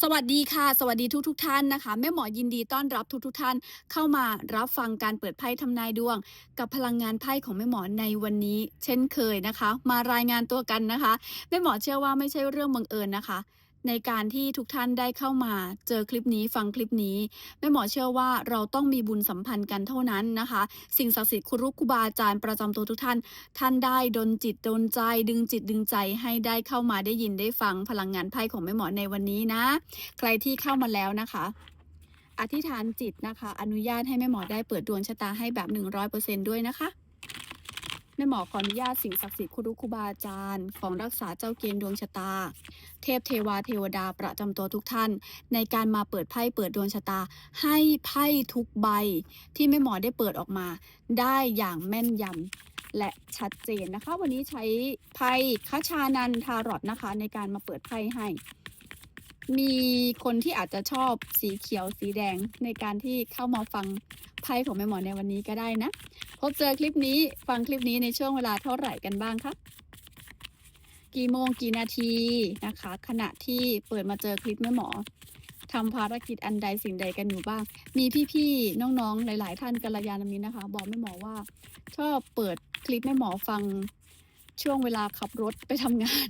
สวัสดีค่ะ สวัสดีทุกทุกท่านนะคะ แม่หมอยินดีต้อนรับทุกทุกท่าน เข้ามารับฟังการเปิดไพ่ทำนายดวง กับพลังงานไพ่ของแม่หมอในวันนี้ เช่นเคยนะคะ มารายงานตัวกันนะคะ แม่หมอเชื่อว่าไม่ใช่เรื่องบังเอิญนะคะ ในการที่ทุกท่านได้เข้ามาเจอคลิปนี้ฟังคลิปนี้แม่หมอเชื่อว่าเราต้องมีบุญสัมพันธ์กันเท่านั้นนะคะ สิ่งศักดิ์สิทธิ์ครูรุครูบาอาจารย์ประจำตัวทุกท่าน ท่านได้ดนจิตดนใจ ดึงจิตดึงใจให้ได้เข้ามาได้ยินได้ฟังพลังงานไพ่ของแม่หมอในวันนี้นะ ใครที่เข้ามาแล้วนะคะอธิษฐานจิตนะคะ อนุญาตให้แม่หมอได้เปิดดวงชะตาให้แบบ 100%ด้วยนะคะ แม่หมอขออนุญาตสิ่งศักดิ์สิทธิ์ครูครูบาอาจารย์ของรักษาเจ้าเกณฑ์ดวงชะตา เทพเทวาเทวดาประจำตัวทุกท่าน ในการมาเปิดไพ่เปิดดวงชะตา ให้ไพ่ทุกใบ ที่แม่หมอได้เปิดออกมา ได้อย่างแม่นยำและชัดเจนนะคะ วันนี้ใช้ไพ่คชานันทารอตนะคะ ในการมาเปิดไพ่ให้ มีคนที่อาจจะชอบสีเขียวสีแดงในการที่เข้ามาฟังไพ่ของแม่หมอในวันนี้ก็ได้นะ พบเจอคลิปนี้ฟังคลิปนี้ในช่วงเวลาเท่าไหร่กันบ้างคะกี่โมงกี่นาทีนะคะ ขณะที่เปิดมาเจอคลิปแม่หมอทำภารกิจอันใดสิ่งใดกันอยู่บ้าง มีพี่ๆน้องๆหลาย ๆ ท่านกัลยาณมิตรนะคะ บอกแม่หมอว่า ชอบเปิดคลิปแม่หมอฟังช่วงเวลาขับรถไปทำงาน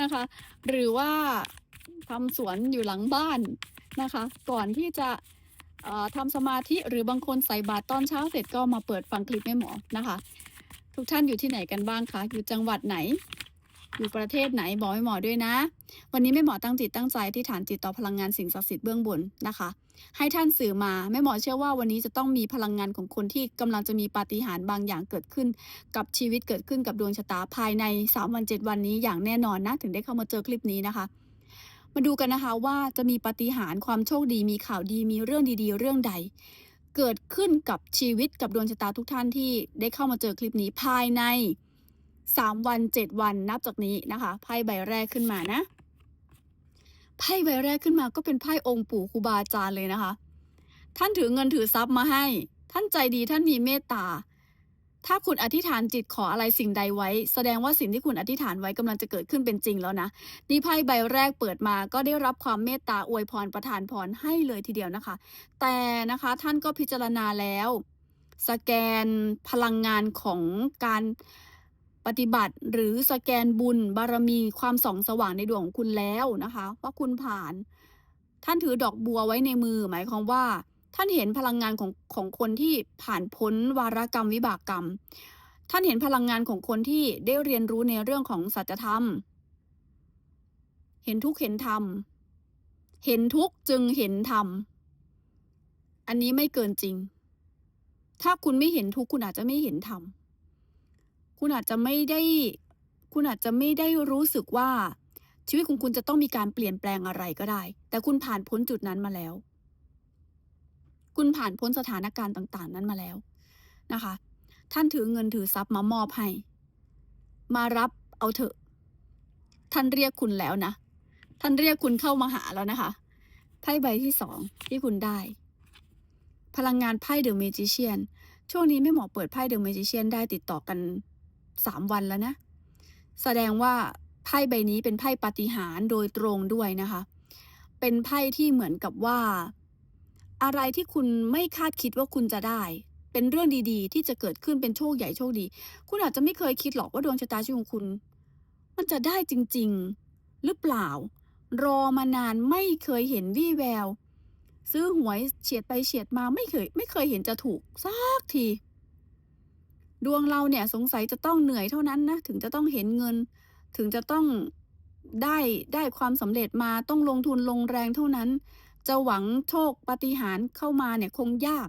นะคะ หรือว่า ทำสวนอยู่หลังบ้านนะคะ ก่อนที่จะทำสมาธิหรือบางคนใส่บาตรตอนเช้าเสร็จก็มาเปิดฟังคลิปแม่หมอนะคะ ทุกท่านอยู่ที่ไหนกันบ้างคะอยู่จังหวัดไหน อยู่ประเทศไหนบอกแม่หมอด้วยนะ วันนี้แม่หมอตั้งจิตตั้งใจที่ฐานจิตต่อพลังงานสิ่งศักดิ์สิทธิ์เบื้องบนนะคะ ให้ท่านสื่อมาแม่หมอเชื่อว่าวันนี้จะต้องมีพลังงานของคนที่กำลังจะมีปาฏิหาริย์บางอย่างเกิดขึ้น กับชีวิตเกิดขึ้นกับดวงชะตาภายใน3วัน7วันนี้อย่างแน่นอนนะถึงได้เข้ามาเจอคลิปนี้นะคะ มาดูกันนะคะว่าจะมีปาฏิหาริย์ความโชคดีมีข่าวดีมีเรื่องดีๆ เรื่องใด เกิดขึ้นกับชีวิตกับดวงชะตาทุกท่านที่ได้เข้ามาเจอคลิปนี้ภายใน 3 วัน 7 วันนับจากนี้นะคะไพ่ใบแรกขึ้นมานะไพ่ใบแรกขึ้นมาก็เป็นไพ่องค์ปู่ครูบาอาจารย์เลยนะคะ ท่านถือเงินถือทรัพย์มาให้ ท่านใจดีท่านมีเมตตา ถ้าคุณอธิษฐานจิตขออะไรสิ่งใดไว้ แสดงว่าสิ่งที่คุณอธิษฐานไว้กำลังจะเกิดขึ้นเป็นจริงแล้วนะนี่ไพ่ใบแรกเปิดมาก็ได้รับความเมตตาอวยพรประทานพรให้เลยทีเดียวนะคะ แต่นะคะท่านก็พิจารณาแล้ว สแกนพลังงานของการปฏิบัติหรือสแกนบุญบารมีความส่องสว่างในดวงของคุณแล้วนะคะ ว่าคุณผ่าน ท่านถือดอกบัวไว้ในมือ หมายความว่า ท่านเห็นพลังงานของของคนที่ผ่านพ้นวารกรรมวิบากกรรม ท่านเห็นพลังงานของคนที่ได้เรียนรู้ในเรื่องของสัจธรรม เห็นทุกเห็นธรรม เห็นทุกจึงเห็นธรรม อันนี้ไม่เกินจริง ถ้าคุณไม่เห็นทุกคุณอาจจะไม่เห็นธรรม คุณอาจจะไม่ได้ คุณอาจจะไม่ได้รู้สึกว่าชีวิตของคุณจะต้องมีการเปลี่ยนแปลงอะไรก็ได้ แต่คุณผ่านพ้นจุดนั้นมาแล้ว คุณผ่านพ้นสถานการณ์ต่าง ๆ นั้นมาแล้วนะคะ ท่านถือเงินถือทรัพย์มามอบให้ มารับเอาเถอะ ท่านเรียกคุณแล้วนะ ท่านเรียกคุณเข้ามาหาแล้วนะคะ ไพ่ใบที่สองที่คุณได้ พลังงานไพ่เดอะเมจิเชียน ช่วงนี้แม่หมอเปิดไพ่เดอะเมจิเชียนได้ติดต่อกันสามวันแล้วนะ แสดงว่าไพ่ใบนี้เป็นไพ่ปฏิหารโดยตรงด้วยนะคะ เป็นไพ่ที่เหมือนกับว่า อะไรที่คุณไม่คาดคิดว่าคุณจะได้ เป็นเรื่องดีๆ ที่จะเกิดขึ้นเป็นโชคใหญ่โชคดี คุณอาจจะไม่เคยคิดหรอกว่าดวงชะตาชีวิตของคุณ มันจะได้จริง ๆ หรือเปล่า รอมานานไม่เคยเห็นวี่แวว ซื้อหวยเฉียดไปเฉียดมาไม่เคย ไม่เคยเห็นจะถูกสักที ดวงเราเนี่ยสงสัยจะต้องเหนื่อยเท่านั้นนะถึงจะต้องเห็นเงิน ถึงจะต้องได้ได้ความสำเร็จมาต้องลงทุนลงแรงเท่านั้น จะหวังโชคปาฏิหาริ์เข้ามาเนี่ยคงยาก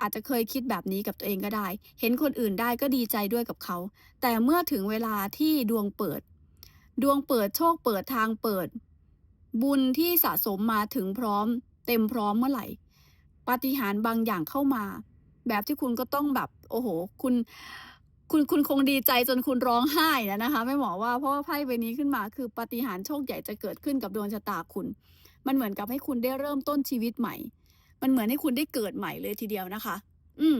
อาจจะเคยคิดแบบนี้กับตัวเองก็ได้ เห็นคนอื่นได้ก็ดีใจด้วยกับเขา แต่เมื่อถึงเวลาที่ดวงเปิด ดวงเปิดโชคเปิดทางเปิด บุญที่สะสมมาถึงพร้อม เต็มพร้อมเมื่อไหร่ปาฏิหาริย์บางอย่างเข้ามา แบบที่คุณก็ต้องแบบ โอ้โห คุณ คุณคุณคงดีใจจนคุณร้องไห้นะนะคะ ไม่หมอว่าเพราะว่าไพ่ใบนี้ขึ้นมาคือปาฏิหาริย์โชคใหญ่จะเกิดขึ้นกับดวงชะตาคุณ มันเหมือนกับให้คุณได้เริ่มต้นชีวิตใหม่ มันเหมือนให้คุณได้เกิดใหม่เลยทีเดียวนะคะ อืม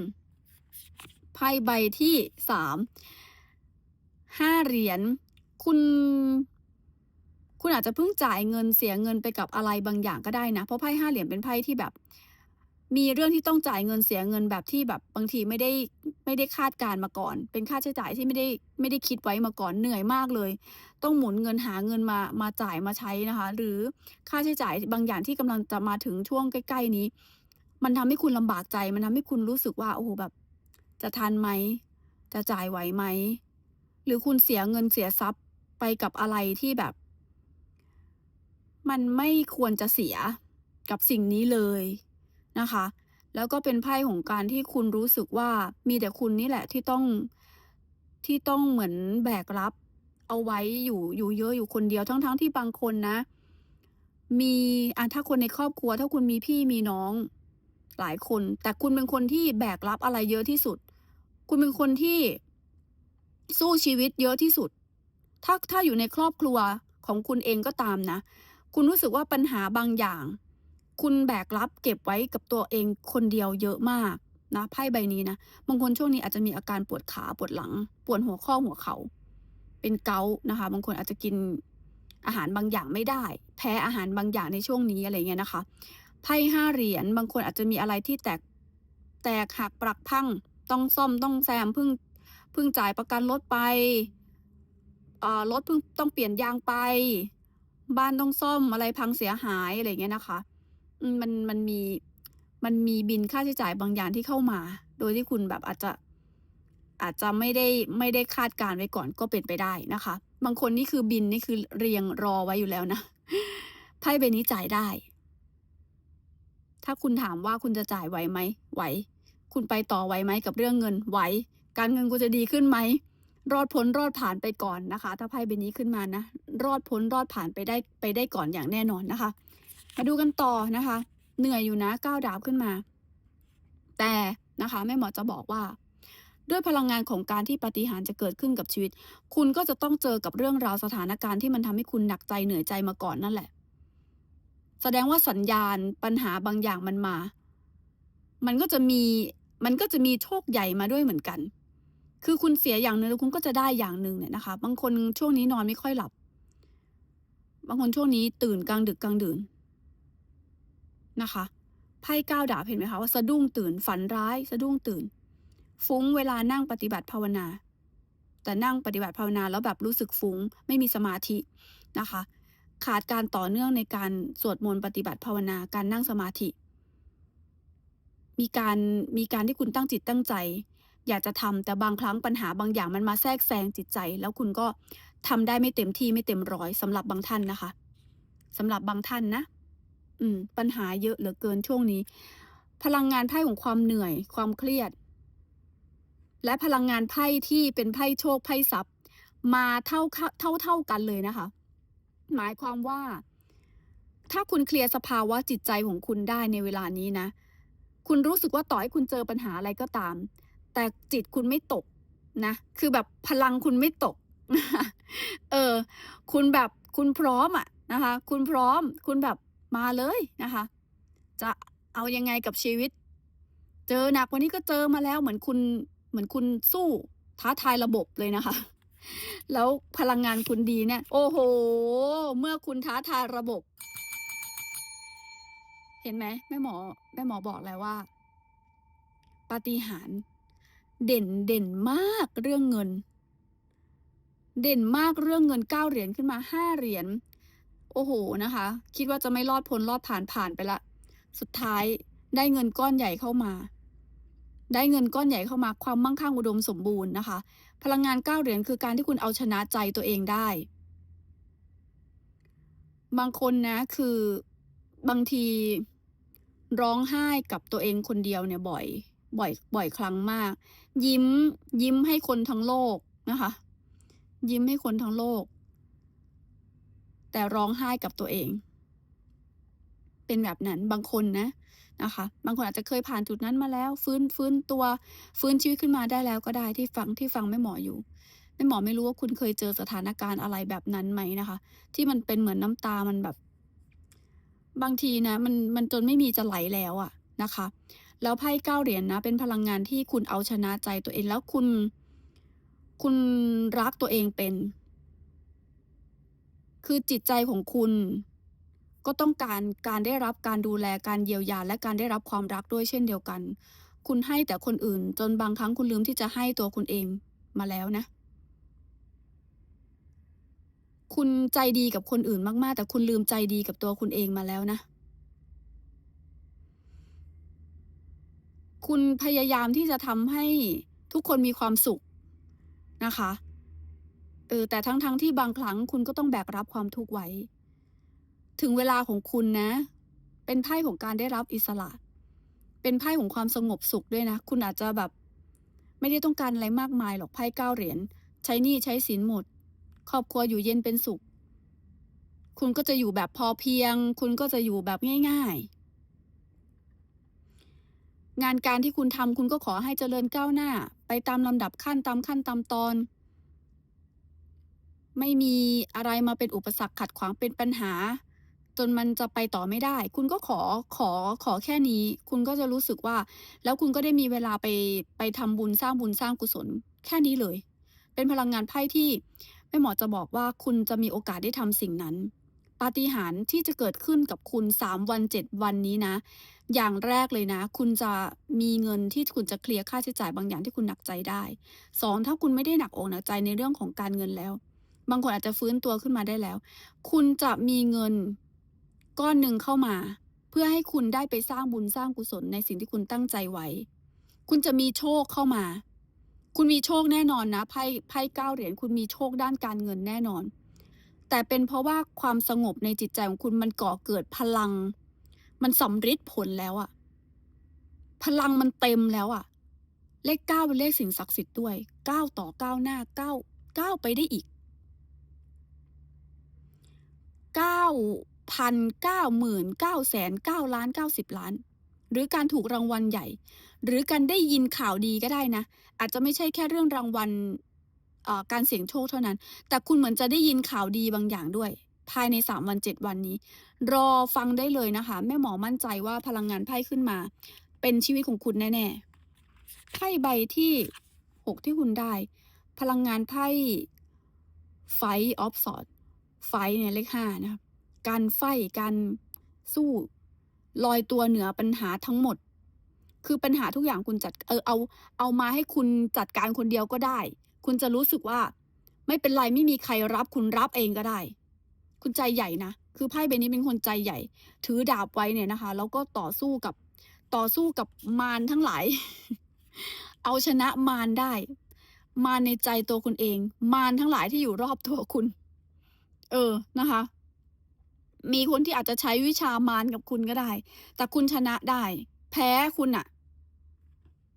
ไพ่ใบที่สามห้าเหรียญคุณคุณอาจจะเพิ่งจ่ายเงินเสียเงินไปกับอะไรบางอย่างก็ได้นะ เพราะไพ่ห้าเหรียญเป็นไพ่ที่แบบ มีเรื่องที่ต้องจ่ายเงินเสียเงินแบบที่แบบบางทีไม่ได้ไม่ได้คาดการมาก่อน เป็นค่าใช้จ่ายที่ไม่ได้ไม่ได้คิดไว้มาก่อนเหนื่อยมากเลย ต้องหมุนเงินหาเงินมามาจ่ายมาใช้นะคะ หรือค่าใช้จ่ายบางอย่างที่กำลังจะมาถึงช่วงใกล้ ๆนี้ มันทำให้คุณลำบากใจ มันทำให้คุณรู้สึกว่าโอ้โหแบบ จะทันไหมจะจ่ายไหวไหมหรือคุณเสียเงินเสียทรัพย์ไปกับอะไรที่แบบ มันไม่ควรจะเสียกับสิ่งนี้เลย นะคะ แล้วก็เป็นไพ่ของการที่คุณรู้สึกว่ามีแต่คุณนี่แหละที่ต้องที่ต้องเหมือนแบกรับ เอาไว้อยู่อยู่เยอะอยู่คนเดียวทั้งๆทที่บางคนนะ มีอะถ้าคนในครอบครัว ถ้าคุณมีพี่มีน้องหลายคน แต่คุณเป็นคนที่แบกรับอะไรเยอะที่สุด คุณเป็นคนที่สู้ชีวิตเยอะที่สุด ถ้าถ้าอยู่ในครอบครัวของคุณเองก็ตามนะ คุณรู้สึกว่าปัญหาบางอย่าง คุณแบกรับเก็บไว้กับตัวเองคนเดียวเยอะมากนะไพ่ใบนี้นะบางคนช่วงนี้อาจจะมีอาการปวดขาปวดหลัง ปวดหัวข้อหัวเขา่าเป็นเกาต์นะคะ บางคนอาจจะกินอาหารบางอย่างไม่ได้ แพ้อาหารบางอย่างในช่วงนี้อะไรเงี้ยนะคะไพ่ห้าเหรียญบางคนอาจจะมีอะไรที่แตกแตกหักปรักพังต้องซ่อมต้องแซมเพิ่งเพิ่งจ่ายประกันรถไปเอ่อรถเพิ่งต้องเปลี่ยนยางไป บ้านต้องซ่อมอะไรพังเสียหายอะไรเงี้ยนะคะ อืม มัน มันมี มันมีบินค่าใช้จ่ายบางอย่างที่เข้ามา โดยที่คุณแบบอาจจะ อาจจะไม่ได้ ไม่ได้คาดการไว้ก่อนก็เป็นไปได้นะคะ บางคนนี่คือบินนี่คือเรียงรอไว้อยู่แล้วนะ ไพ่ใบนี้จ่ายได้ ถ้าคุณถามว่าคุณจะจ่ายไหวไหม ไหว คุณไปต่อไหวไหมกับเรื่องเงิน ไหว การเงินคุณจะดีขึ้นไหม รอดพ้นรอดผ่านไปก่อนนะคะ ถ้าไพ่ใบนี้ขึ้นมานะ รอดพ้นรอดผ่านไปได้ ไปได้ก่อนอย่างแน่นอนนะคะ มาดูกันต่อนะคะ เหนื่อยอยู่นะก้าวดาบขึ้นมา แต่นะคะแม่หมอจะบอกว่า ด้วยพลังงานของการที่ปฏิหารจะเกิดขึ้นกับชีวิต คุณก็จะต้องเจอกับเรื่องราวสถานการณ์ที่มันทำให้คุณหนักใจเหนื่อยใจมาก่อนนั่นแหละ แสดงว่าสัญญาณปัญหาบางอย่างมันมา มันก็จะมีมันก็จะมีโชคใหญ่มาด้วยเหมือนกัน คือคุณเสียอย่างหนึ่งแล้วคุณก็จะได้อย่างหนึ่งเนี่ยนะคะ บางคนช่วงนี้นอนไม่ค่อยหลับ บางคนช่วงนี้ตื่นกลางดึกกลางดื่น นะคะไพ่ก้าวดาบเห็นไหมคะว่าสะดุ้งตื่นฝันร้าย สะดุ้งตื่น ฟุ้งเวลานั่งปฏิบัติภาวนา แต่นั่งปฏิบัติภาวนาแล้วแบบรู้สึกฟุ้ง ไม่มีสมาธินะคะ ขาดการต่อเนื่องในการสวดมนต์ปฏิบัติภาวนาการนั่งสมาธิ มีการมีการที่คุณตั้งจิตตั้งใจ อยากจะทำแต่บางครั้งปัญหาบางอย่างมันมาแทรกแซงจิตใจ แล้วคุณก็ทำได้ไม่เต็มที่ไม่เต็มร้อยสำหรับบางท่านนะคะสำหรับบางท่านนะ อืม ปัญหาเยอะเหลือเกินช่วงนี้ พลังงานไพ่ของความเหนื่อย ความเครียด และพลังงานไพ่ที่เป็นไพ่โชคไพ่ทรัพย์ มาเท่าเท่าเท่ากันเลยนะคะ หมายความว่า ถ้าคุณเคลียร์สภาวะจิตใจของคุณได้ในเวลานี้นะ คุณรู้สึกว่าต่อให้คุณเจอปัญหาอะไรก็ตาม แต่จิตคุณไม่ตกนะ คือแบบพลังคุณไม่ตก เออ คุณแบบคุณพร้อมอะนะคะ คุณพร้อม คุณแบบ มาเลยนะคะ จะเอายังไงกับชีวิต เจอหนักวันนี้ก็เจอมาแล้วเหมือนคุณเหมือนคุณสู้ท้าทายระบบเลยนะคะ แล้วพลังงานคุณดีเนี่ย โอ้โห เมื่อคุณท้าทายระบบ เห็นไหมแม่หมอแม่หมอบอกแล้วว่าปาฏิหาริย์เด่นเด่นมากเรื่องเงิน เด่นมากเรื่องเงินเก้าเหรียญขึ้นมาห้าเหรียญ โอ้โหนะคะ คิดว่าจะไม่รอดพ้นรอดผ่านผ่านไปละ สุดท้ายได้เงินก้อนใหญ่เข้ามา ได้เงินก้อนใหญ่เข้ามาความมั่งคั่งอุดมสมบูรณ์นะคะ พลังงานเก้าเหรียญคือการที่คุณเอาชนะใจตัวเองได้ บางคนนะคือบางทีร้องไห้กับตัวเองคนเดียวเนี่ยบ่อย บ่อย บ่อยครั้งมาก ยิ้มยิ้มให้คนทั้งโลกนะคะ ยิ้มให้คนทั้งโลก แต่ร้องไห้กับตัวเอง เป็นแบบนั้นบางคนนะนะคะ บางคนอาจจะเคยผ่านจุดนั้นมาแล้ว ฟื้นฟื้นตัว ฟื้นชีวิตขึ้นมาได้แล้วก็ได้ที่ฟังที่ฟังแม่หมออยู่แม่หมอไม่รู้ว่าคุณเคยเจอสถานการณ์อะไรแบบนั้นไหมนะคะ ที่มันเป็นเหมือนน้ำตามันแบบ บางทีนะ มันมันจนไม่มีจะไหลแล้วอะนะคะ แล้วไพ่เก้าเหรียญนะเป็นพลังงานที่คุณเอาชนะใจตัวเองแล้วคุณ คุณรักตัวเองเป็น คือจิตใจของคุณก็ต้องการการได้รับการดูแลการเยียวยาและการได้รับความรักด้วยเช่นเดียวกัน คุณให้แต่คนอื่น จนบางครั้งคุณลืมที่จะให้ตัวคุณเองมาแล้วนะ คุณใจดีกับคนอื่นมาก ๆ แต่คุณลืมใจดีกับตัวคุณเองมาแล้วนะ คุณพยายามที่จะทำให้ทุกคนมีความสุขนะคะ เออแต่ทั้งๆที่บางครั้งคุณก็ต้องแบกรับความทุกข์ไว้ ถึงเวลาของคุณนะ เป็นไพ่ของการได้รับอิสระ เป็นไพ่ของความสงบสุขด้วยนะ คุณอาจจะแบบ ไม่ได้ต้องการอะไรมากมายหรอกไพ่เก้าเหรียญใช้หนี้ใช้สินหมด ครอบครัวอยู่เย็นเป็นสุข คุณก็จะอยู่แบบพอเพียง คุณก็จะอยู่แบบง่าย ๆ งานการที่คุณทำคุณก็ขอให้เจริญก้าวหน้า ไปตามลำดับขั้นตามขั้นตามตอน ไม่มีอะไรมาเป็นอุปสรรคขัดขวางเป็นปัญหา จนมันจะไปต่อไม่ได้ คุณก็ขอขอขอแค่นี้ คุณก็จะรู้สึกว่า แล้วคุณก็ได้มีเวลาไปไปทำบุญสร้างบุญสร้างกุศลแค่นี้เลย เป็นพลังงานไพ่ที่แม่หมอจะบอกว่าคุณจะมีโอกาสได้ทำสิ่งนั้นปาฏิหาริย์ที่จะเกิดขึ้นกับคุณ 3 วัน 7 วันนี้นะ อย่างแรกเลยนะ คุณจะมีเงินที่คุณจะเคลียร์ค่าใช้จ่ายบางอย่างที่คุณหนักใจได้ 2 ถ้าคุณไม่ได้หนักอกหนักใจในเรื่องของการเงินแล้ว บางคนอาจจะฟื้นตัวขึ้นมาได้แล้ว คุณจะมีเงินก้อนหนึ่งเข้ามา เพื่อให้คุณได้ไปสร้างบุญสร้างกุศลในสิ่งที่คุณตั้งใจไว้ คุณจะมีโชคเข้ามา คุณมีโชคแน่นอนนะไพ่ไพ่เก้าเหรียญคุณมีโชคด้านการเงินแน่นอน แต่เป็นเพราะว่าความสงบในจิตใจของคุณมันก่อเกิดพลัง มันสำฤทธิ์ผลแล้วอะพลังมันเต็มแล้วอะเลข9เป็นเลขสิ่งศักดิ์สิทธิ์ด้วยเก้าต่อเก้าหน้าเก้าวก้าไปได้อีก 9,000,000,990,000,000หรือการถูกรางวัลใหญ่ หรือการได้ยินข่าวดีก็ได้นะ อาจจะไม่ใช่แค่เรื่องรางวัลการเสี่ยงโชคเท่านั้น แต่คุณเหมือนจะได้ยินข่าวดีบางอย่างด้วย ภายใน 3 วัน 7 วันนี้ รอฟังได้เลยนะคะ แม่หมอมั่นใจว่าพลังงานไพ่ขึ้นมา เป็นชีวิตของคุณแน่ๆไพ่ใบที่ 6 ที่คุณได้ พลังงานไพ่ Fight of Swords Fight เนี่ยเลข5นะครับการไฟการสู้ลอยตัวเหนือปัญหาทั้งหมด คือปัญหาทุกอย่างคุณจัดเออเอาเอามาให้คุณจัดการคนเดียวก็ได้ คุณจะรู้สึกว่า ไม่เป็นไรไม่มีใครรับคุณรับเองก็ได้ คุณใจใหญ่นะคือไพ่ใบนี้เป็นคนใจใหญ่ ถือดาบไว้เนี่ยนะคะ แล้วก็ต่อสู้กับต่อสู้กับมารทั้งหลาย เอาชนะมารได้ มารในใจตัวคุณเอง มารทั้งหลายที่อยู่รอบตัวคุณ เออนะคะ มีคนที่อาจจะใช้วิชามารกับคุณก็ได้ แต่คุณชนะได้ แพ้คุณน่ะ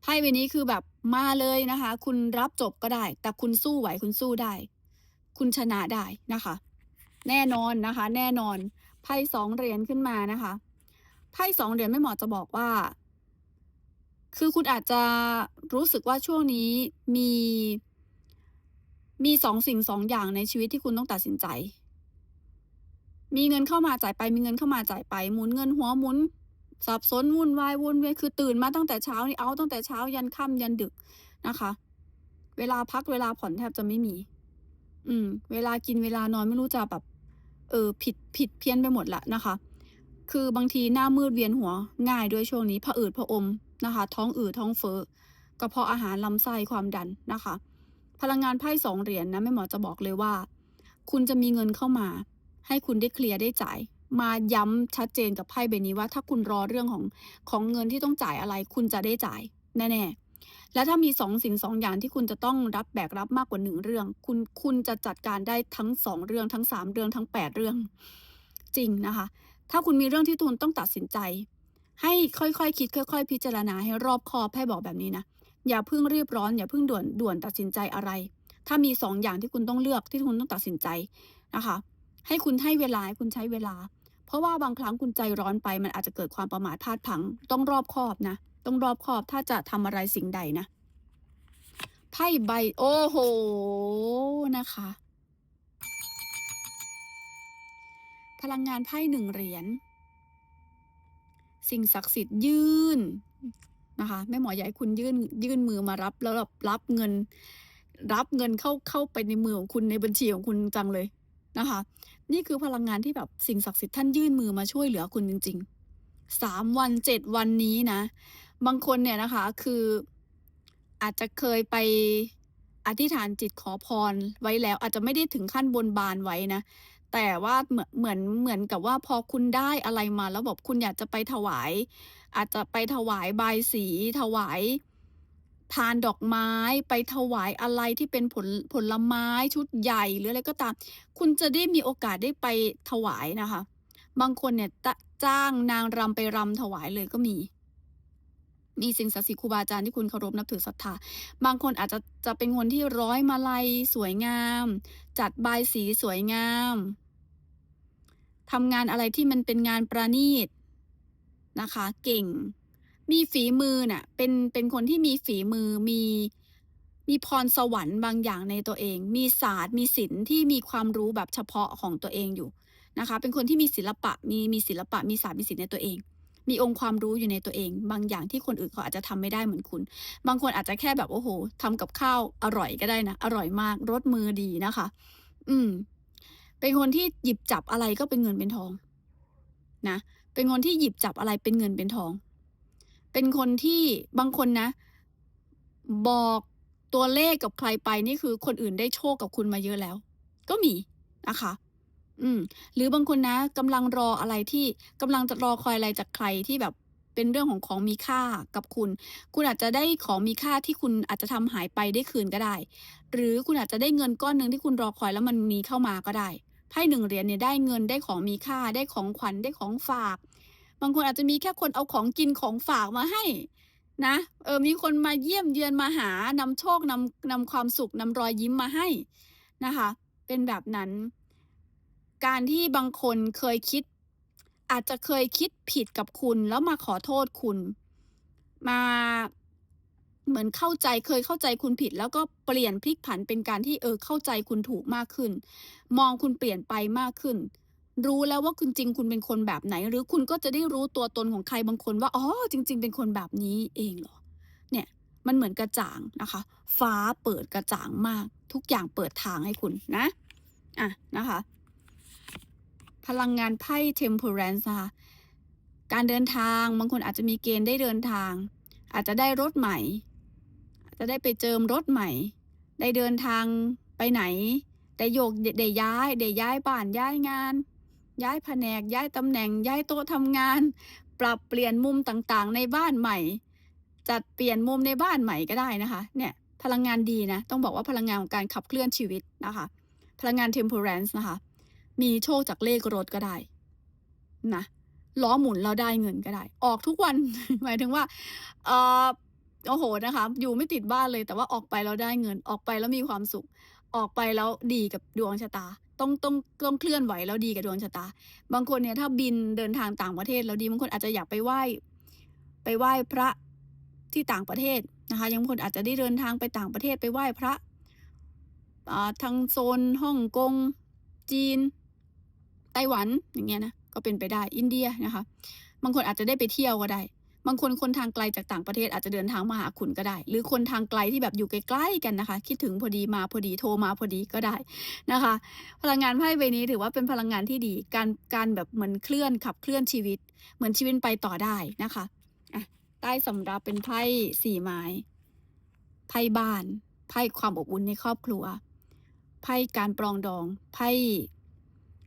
ไพ่ใบนี้คือแบบมาเลยนะคะ คุณรับจบก็ได้ แต่คุณสู้ไหวคุณสู้ได้ คุณชนะได้นะคะ แน่นอนนะคะ แน่นอนไพ่2เหรียญขึ้นมานะคะไพ่2เหรียญแม่เหมอจะบอกว่า คือคุณอาจจะรู้สึกว่าช่วงนี้มี มี2สิ่ง2อย่างในชีวิตที่คุณต้องตัดสินใจ มีเงินเข้ามาจ่ายไป มีเงินเข้ามาจ่ายไป หมุนเงินหัวหมุน สับสนวุ่นวายวนเวียนคือตื่นมาตั้งแต่เช้านี่เอาตั้งแต่เช้ายันค่ำยันดึกนะคะ เวลาพักเวลาผ่อนแทบจะไม่มี อืม เวลากินเวลานอนไม่รู้จะแบบเออผิดผิดเพี้ยนไปหมดล้วนะคะ คือบางทีหน้ามืดเวียนหัวง่ายด้วยช่วงนี้ผะอืดผะอมนะคะ ท้องอืดท้องเฟ้อกระเพาะอาหารลำไส้ความดันนะคะ พลังงานไพ่2เหรียญนะแม่หมอจะบอกเลยว่า คุณจะมีเงินเข้ามา ให้คุณได้เคลียร์ได้จ่าย มาย้ำชัดเจนกับไพ่ใบนี้ว่า ถ้าคุณรอเรื่องของของเงินที่ต้องจ่ายอะไร คุณจะได้จ่ายแน่ๆและถ้ามี2สิ่ง2อย่างที่คุณจะต้องรับแบกรับมากกว่า 1 เรื่อง คุณคุณจะจัดการได้ทั้ง 2 เรื่องทั้ง 3 เรื่องทั้ง 8 เรื่อง จริงนะคะ ถ้าคุณมีเรื่องที่คุณต้องตัดสินใจ ให้ค่อยๆคคิดค่อย ๆ พิจารณาให้รอบคอบไพ่บอกแบบนี้นะอย่าเพิ่งรีบร้อนอย่าเพิ่งด่วนด่วนตัดสินใจอะไร ถ้ามี2อย่างที่คุณต้องเลือกที่คุณต้องตัดสินใจนะคะ ให้คุณให้เวลาให้คุณใช้เวลา เพราะว่าบางครั้งคุณใจร้อนไป มันอาจจะเกิดความประมาทพลาดพลั้งต้องรอบคอบนะ ต้องรอบคอบถ้าจะทำอะไรสิ่งใดนะไพ่ใบโอ้โฮนะคะ พลังงานไพ่1เหรียญสิ่งศักดิ์สิทธิ์ยื่นนะคะแม่หมออยากให้คุณยื่นยื่นมือมารับแล้วแบบรับเงิน รับเงินเข้าเข้าไปในมือของคุณในบัญชีของคุณจังเลย นะคะ นี่คือพลังงานที่แบบสิ่งศักดิ์สิทธิ์ท่านยื่นมือมาช่วยเหลือคุณจริงๆ3วัน7วันนี้นะ บางคนเนี่ยนะคะคืออาจจะเคยไปอธิษฐานจิตขอพรไว้แล้ว อาจจะไม่ได้ถึงขั้นบนบานไว้นะ แต่ว่าเหมือนเหมือนเหมือนกับว่าพอคุณได้อะไรมาแล้วแบบคุณอยากจะไปถวาย อาจจะไปถวายใบยสีถวาย พานดอกไม้ไปถวายอะไรที่เป็นผลผลไม้ชุดใหญ่หรืออะไรก็ตาม คุณจะได้มีโอกาสได้ไปถวายนะคะ บางคนเนี่ยจ้างนางรำไปรำถวายเลยก็มี มีสิ่งศักดิ์สิทธิ์ครูบาอาจารย์ที่คุณเคารพนับถือศรัทธา บางคนอาจจะจะเป็นคนที่ร้อยมาลัยสวยงาม จัดบายสีสวยงามทำงานอะไรที่มันเป็นงานประณีตนะคะ เก่ง มีฝีมือน่ะ เป็นเป็นคนที่มีฝีมือมีมีพรสวรรค์บางอย่างในตัวเอง มีศาสตร์ มีศิลป์ที่มีความรู้แบบเฉพาะของตัวเองอยู่นะคะ เป็นคนที่มีศิลปะ มีมีศิลปะ มีศาสตร์ มีศิลป์ในตัวเอง มีองค์ความรู้อยู่ในตัวเอง บางอย่างที่คนอื่นเขาอาจจะทำไม่ได้เหมือนคุณ บางคนอาจจะแค่แบบโอ้โหทำกับข้าวอร่อยก็ได้นะ อร่อยมาก รสมือดีนะคะ อืม เป็นคนที่หยิบจับอะไรก็เป็นเงินเป็นทอง นะ เป็นคนที่หยิบจับอะไรเป็นเงินเป็นทอง เป็นคนที่บางคนนะ บอกตัวเลขกับใครไปนี่คือคนอื่นได้โชคกับคุณมาเยอะแล้ว ก็มีนะคะ อืม หรือบางคนนะกำลังรออะไรที่กำลังจะรอคอยอะไรจากใครที่แบบเป็นเรื่องของของมีค่ากับคุณ คุณอาจจะได้ของมีค่าที่คุณอาจจะทำหายไปได้คืนก็ได้ หรือคุณอาจจะได้เงินก้อนหนึ่งที่คุณรอคอยแล้วมันมีเข้ามาก็ได้ไพ่หนึ่งเหรียญเนี่ยได้เงินได้ของมีค่าได้ของขวัญได้ของฝาก บางคนอาจจะมีแค่คนเอาของกินของฝากมาให้นะเออมีคนมาเยี่ยมเยือนมาหานำโชคนำนำความสุขนำรอยยิ้มมาให้นะคะ เป็นแบบนั้น การที่บางคนเคยคิด อาจจะเคยคิดผิดกับคุณแล้วมาขอโทษคุณ มาเหมือนเข้าใจเคยเข้าใจคุณผิด แล้วก็เปลี่ยนพลิกผันเป็นการที่เออเข้าใจคุณถูกมากขึ้น มองคุณเปลี่ยนไปมากขึ้น รู้แล้วว่าคุณจริงคุณเป็นคนแบบไหน หรือคุณก็จะได้รู้ตัวตนของใครบางคนว่าอ๋อจริง ๆ เป็นคนแบบนี้เองเหรอเนี่ยมันเหมือนกระจ่างนะคะ ฟ้าเปิดกระจ่างมาก ทุกอย่างเปิดทางให้คุณนะอะนะคะ พลังงานไพ่ temperance นะคะการเดินทางบางคนอาจจะมีเกณฑ์ได้เดินทาง อาจจะได้รถใหม่ อาจจะได้ไปเจิมรถใหม่ ได้เดินทางไปไหน ได้โยกได้ย้ายได้ย้ายบ้านย้ายงาน ย้ายแผนกย้ายตำแหน่งย้ายโต๊ะทำงาน ปรับเปลี่ยนมุมต่างๆ ในบ้านใหม่ จัดเปลี่ยนมุมในบ้านใหม่ก็ได้นะคะ เนี่ยพลังงานดีนะ ต้องบอกว่าพลังงานของการขับเคลื่อนชีวิตนะคะ พลังงาน temperance นะคะ มีโชคจากเลขรถก็ได้นะล้อหมุนแล้วได้เงินก็ได้ ออกทุกวัน หมายถึงว่าเออโอ้โหนะคะ อยู่ไม่ติดบ้านเลยแต่ว่าออกไปแล้วได้เงินออกไปแล้วมีความสุข ออกไปแล้วดีกับดวงชะตา ต้องต้องต้องเคลื่อนไหวแล้วดีกับดวงชะตา บางคนเนี่ยถ้าบินเดินทางต่างประเทศแล้วดีบางคนอาจจะอยากไปไหว้ ไปไหว้พระที่ต่างประเทศนะคะยังบางคนอาจจะได้เดินทางไปต่างประเทศไปไหว้พระาทางโซนฮ่องกงจีน ไต้หวันอย่างเงี้ยนะก็เป็นไปได้อินเดียนะคะ บางคนอาจจะได้ไปเที่ยวก็ได้ บางคนคนทางไกลจากต่างประเทศอาจจะเดินทางมาหาคุณก็ได้ หรือคนทางไกลที่แบบอยู่ใกล้ๆกันนะคะ คิดถึงพอดีมาพอดีโทรมาพอดีก็ได้นะคะ พลังงานไพ่ใบนี้ถือว่าเป็นพลังงานที่ดี การการแบบเหมือนเคลื่อนขับเคลื่อนชีวิต เหมือนชีวิตไปต่อได้นะคะอะใต้สำรับเป็นไพ่สี่ไม้ไพ่บ้านไพ่ความอบอุ่นในครอบครัวไพ่การปรองดองไพ่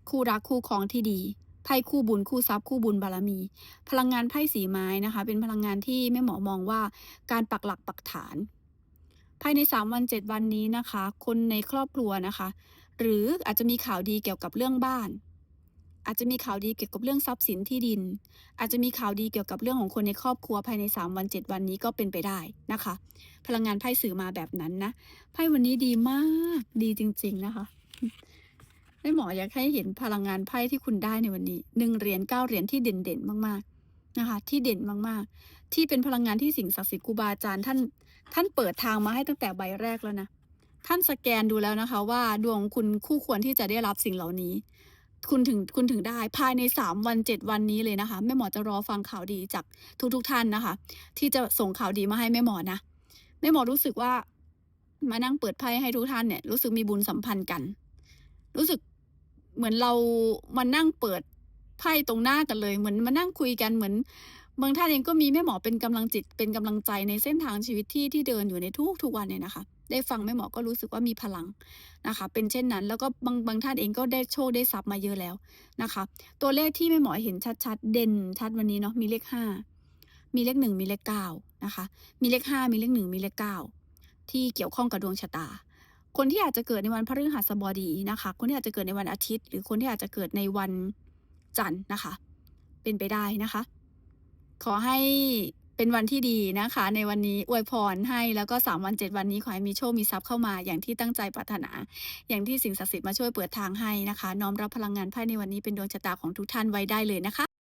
คู่รักคู่ครองที่ดี ไพ่คู่บุญคู่ทรัพย์คู่บุญบารมี พลังงานไพ่สีไม้นะคะ เป็นพลังงานที่แม่หมอมองว่าการปักหลักปักฐาน ภายในสามวันเจ็ดวันนี้นะคะ คนในครอบครัวนะคะ หรืออาจจะมีข่าวดีเกี่ยวกับเรื่องบ้าน อาจจะมีข่าวดีเกี่ยวกับเรื่องทรัพย์สินที่ดิน อาจจะมีข่าวดีเกี่ยวกับเรื่องของคนในครอบครัวภายในสามวันเจ็ดวันนี้ก็เป็นไปได้นะคะ พลังงานไพ่สื่อมาแบบนั้นนะไพ่วันนี้ดีมากดีจริง ๆนะคะ แม่หมออยากให้เห็นพลังงานไพ่ที่คุณได้ในวันนี้หนึ่งเหรียญเก้าเหรียญที่เด่นๆมากๆนะคะ ที่เด่นมากๆ ที่เป็นพลังงานที่สิ่งศักดิ์สิทธิ์ครูบาอาจารย์ท่าน ท่านเปิดทางมาให้ตั้งแต่ใบแรกแล้วนะท่านสแกนดูแล้วนะคะ ว่าดวงคุณคู่ควรที่จะได้รับสิ่งเหล่านี้ คุณถึงคุณถึงได้ภายในสามวันเจ็ดวันนี้เลยนะคะแม่หมอจะรอฟังข่าวดีจากทุกๆทท่านนะคะ ที่จะส่งข่าวดีมาให้แม่หมอนะแม่หมอรู้สึกว่ามานั่งเปิดไพ่ให้ทุกท่านเนี่ยรู้สึกมีบุญสัมพันธ์กัน รู้สึก เหมือนเรามานั่งเปิดไพ่ตรงหน้ากันเลย เหมือนมานั่งคุยกันเหมือนบางท่านเองก็มีแม่หมอเป็นกำลังจิตเป็นกำลังใจในเส้นทางชีวิตที่ที่เดินอยู่ในทุกๆวันเนี่ยนะคะ ได้ฟังแม่หมอก็รู้สึกว่ามีพลังนะคะ เป็นเช่นนั้นแล้วก็บางบางท่านเองก็ได้โชคได้ทรัพย์มาเยอะแล้วนะคะ ตัวเลขที่แม่หมอเห็นชัดๆ เด่นชัดวันนี้เนาะมีเลขห้ามีเลขหนึ่งมีเลขเก้านะคะ มีเลขห้ามีเลขหนึ่งมีเลขเก้าที่เกี่ยวข้องกับดวงชะตา คนที่อาจจะเกิดในวันพฤหัสบดีนะคะ คนที่อาจจะเกิดในวันอาทิตย์ หรือคนที่อาจจะเกิดในวันจันทร์นะคะ เป็นไปได้นะคะ ขอให้เป็นวันที่ดีนะคะ ในวันนี้อวยพรให้แล้วก็สามวันเจ็ดวันนี้ขอให้มีโชคมีทรัพย์เข้ามาอย่างที่ตั้งใจปรารถนา อย่างที่สิ่งศักดิ์สิทธิ์มาช่วยเปิดทางให้นะคะ น้อมรับพลังงานไพ่ในวันนี้เป็นดวงชะตาของทุกท่านไว้ได้เลยนะคะ